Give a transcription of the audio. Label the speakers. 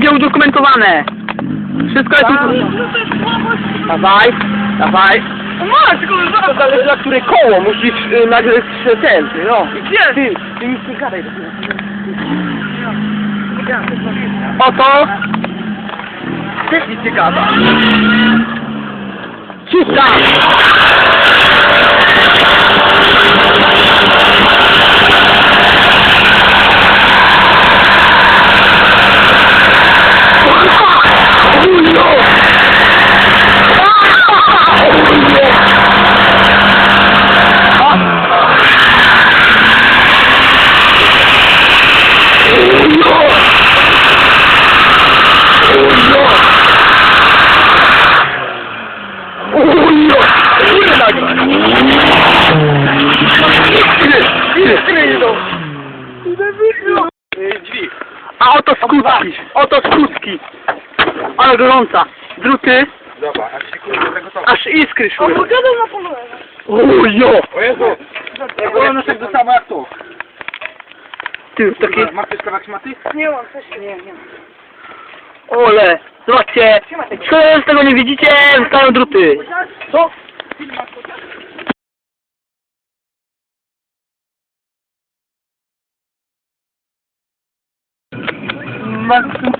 Speaker 1: będzie udokumentowane. Wszystko jest... Dawaj, dawaj.
Speaker 2: Masz, kurwa!
Speaker 1: To zależy na które koło, musisz y, nagle ten, no. Gdzie? Ty, ty nic nie gadaj. Oto. Też nic nie gada. A oto skutki, oto skutki. Ale gorąca. Druty,
Speaker 3: Dobra, a kurde
Speaker 1: aż iskry szły.
Speaker 2: Na polowę.
Speaker 1: Ojo!
Speaker 3: O Jezu! Ja byłem na tak samo jak tu.
Speaker 1: Ty, taki...
Speaker 3: Masz też kawałek szmaty?
Speaker 2: Nie mam, też nie, nie mam.
Speaker 1: Ole, zobaczcie. Co z tego nie widzicie? Zostają druty. Co? baksın.